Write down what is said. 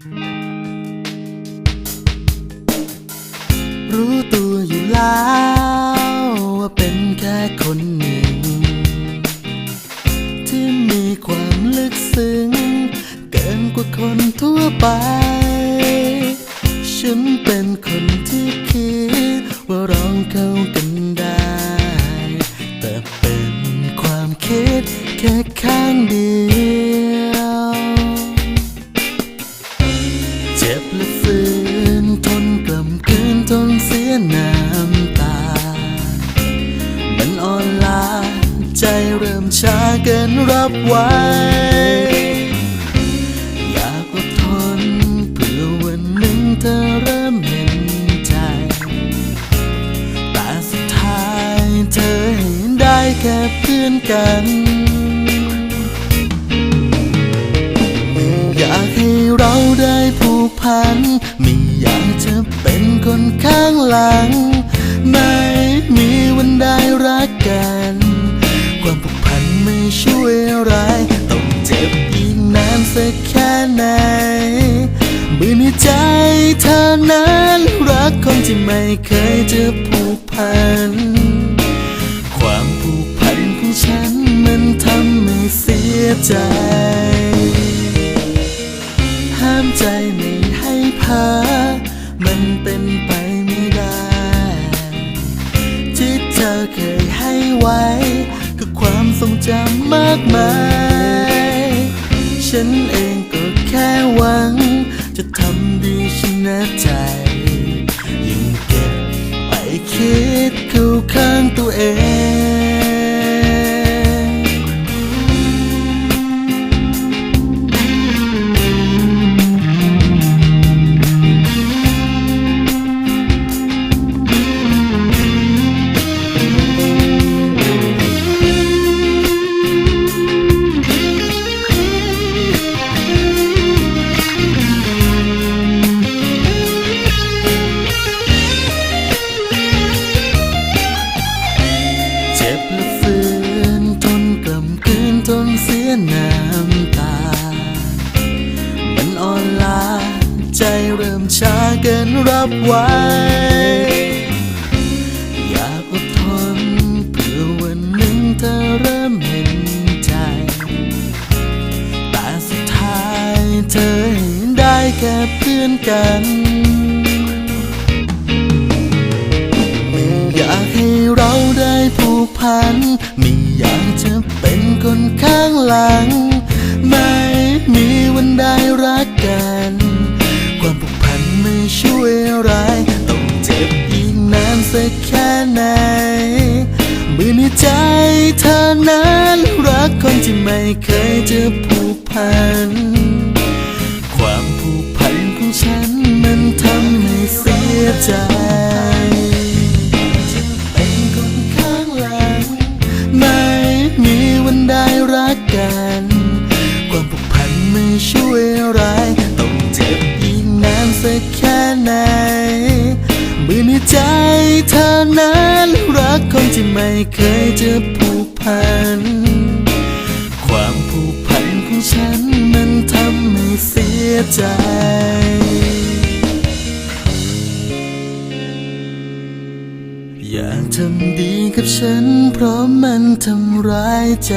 รู้ตัวอยู่แล้วว่าเป็นแค่คนหนึ่ง ที่มีความลึกซึ้ง เกินกว่าคนทั่วไป ฉันเป็นคนที่คิดว่าเราเข้ากันได้ แต่เป็นความคิดแค่ข้างเดียว น้ำตา มันอ่อนล้าใจเริ่มช้าเกินรับไหวอยากอดทนเพื่อวันหนึ่งเธอเริ่มเห็นใจ แต่สุดท้ายเธอเห็นได้แค่เพื่อนกัน คนข้างหลัง ไม่มีวันได้รักกัน ความผูกพันไม่ช่วยอะไร ต้องเจ็บอีกนานสักแค่ไหนเมื่อในใจเธอนั้นรักคนที่ไม่เคยจะผูกพัน ความผูกพันของฉันมันทำให้เสียใจ ห้ามใจไม่ให้พา มันเป็นไปไม่ได้ ที่เธอเคยให้ไว้กับความทรงจำมากมาย ฉันเองก็แค่หวัง จะทำดีชนะใจ มช้าเกินรับไหวอยากอดทนเพื่อวันหนึ่งเธอเริ่มเห็นใจ แต่สุดท้ายเธอเห็นได้แค่เพื่อนกันอยากให้เราได้ผูกพัน ไม่อยากจะเป็นคนข้างหลัง ช่วยอะไร ต้องเจ็บอีกนานสักแค่ไหนเมื่อในใจเธอนั้นรักคนที่ไม่เคยจะผูกพัน ความผูกพันของฉันมันทำให้เสียใจจะเป็นคนข้างหลังไม่มีวันได้รักกัน ความผูกพันไม่ช่วยอะไรต้องเจ็บานสักแค่ไหนเมื่อในใจเธอนั้นรักคนที่ไม่เคยจะผูกพัน ความผูกพันของฉันมันทำให้เสียใจอยากทำดีกับฉันเพราะมันทำร้ายใจ